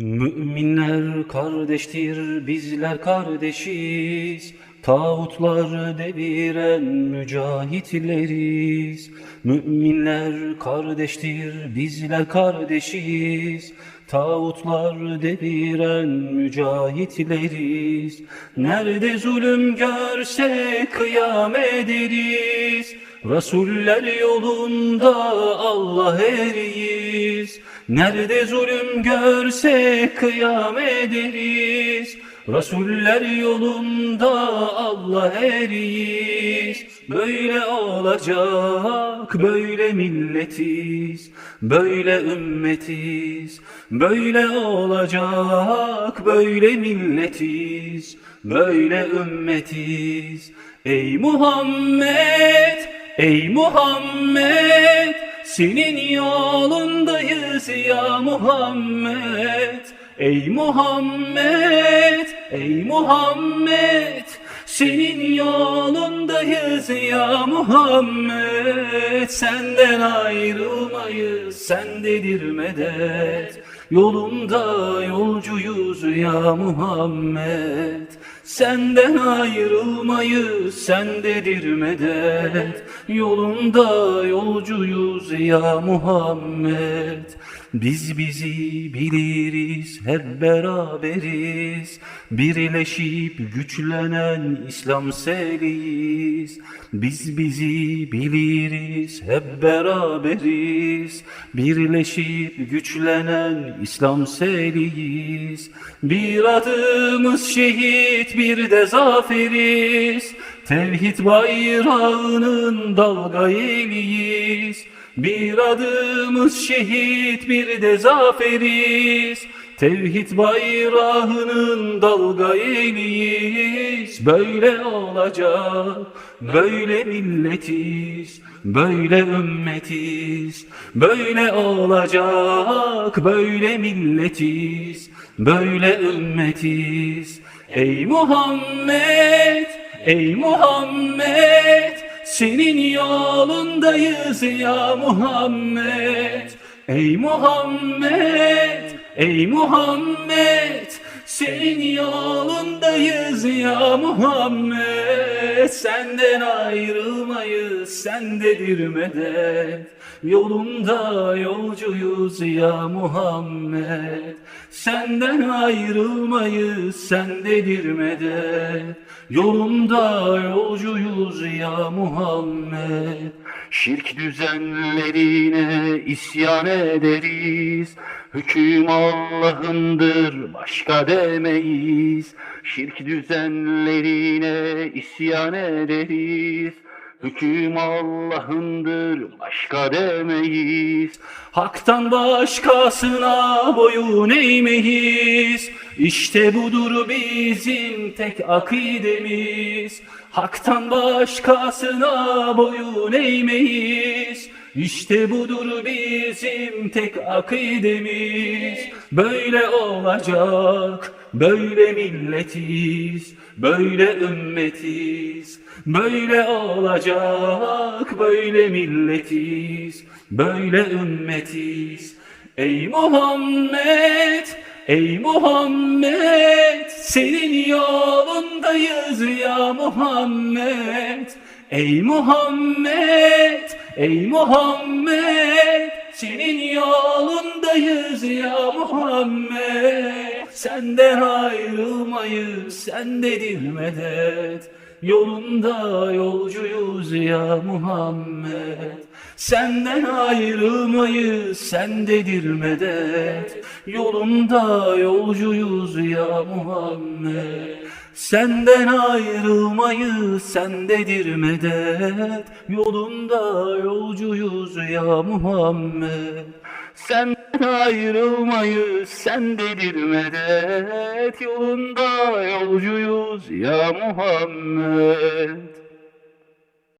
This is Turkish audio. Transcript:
Müminler kardeştir, bizler kardeşiz. Tağutlar deviren mücahitleriz. Müminler kardeştir, bizler kardeşiz. Tağutlar deviren mücahitleriz. Nerede zulüm görse kıyam ederiz. Rasuller yolunda Allah eriyiz. Nerede zulüm görse kıyam ederiz. Rasuller yolunda Allah eriyiz. Böyle olacak, böyle milletiz, böyle ümmetiz. Böyle olacak, böyle milletiz, böyle ümmetiz. Ey Muhammed, ey Muhammed, senin yolundayız ya Muhammed. Ey Muhammed, ey Muhammed, senin yolundayız ya Muhammed. Senden ayrılmayız, sendedir medet. Yolunda yolcuyuz ya Muhammed. Senden ayrılmayız, sendedir medet. Yolunda yolcuyuz ya Muhammed. Biz bizi biliriz, hep beraberiz. Birleşip güçlenen İslam seriyiz. Biz bizi biliriz, hep beraberiz. Birleşip güçlenen İslam seriyiz. Bir adımız şehit, bir de zaferiz. Tevhid bayrağının dalga eliyiz. Bir adımız şehit, bir de zaferiz. Tevhid bayrağının dalga eliyiz. Böyle olacak, böyle milletiz, böyle ümmetiz. Böyle olacak, böyle milletiz, böyle ümmetiz. Ey Muhammed, ey Muhammed, senin yolundayız ya Muhammed. Ey Muhammed, ey Muhammed, senin yolundayız ya Muhammed. Senden ayrılmayız, sendedir medet. Yolunda yolcuyuz ya Muhammed. Senden ayrılmayız, sendedir medet. Yolunda yolcuyuz ya Muhammed. Şirk düzenlerine isyan ederiz. Hüküm Allah'ındır başka demeyiz. Şirk düzenlerine isyan ederiz. Hüküm Allah'ındır başka demeyiz. Hak'tan başkasına boyun eğmeyiz. İşte budur bizim tek akidemiz. Hak'tan başkasına boyun eğmeyiz. İşte budur bizim tek akidemiz. Böyle olacak, böyle milletiz, böyle ümmetiz. Böyle olacak, böyle milletiz, böyle ümmetiz. Ey Muhammed, ey Muhammed, senin yolundayız ya Muhammed. Ey Muhammed, ey Muhammed, senin yolundayız ya Muhammed. Senden ayrılmayız, sendedir medet. Yolunda yolcuyuz ya Muhammed. Senden ayrılmayız, sendedir medet. Yolunda yolcuyuz ya Muhammed. Senden ayrılmayız, sendedir medet. Yolunda yolcuyuz ya Muhammed. Senden ayrılmayız, sendedir medet. Yolunda yolcuyuz ya Muhammed.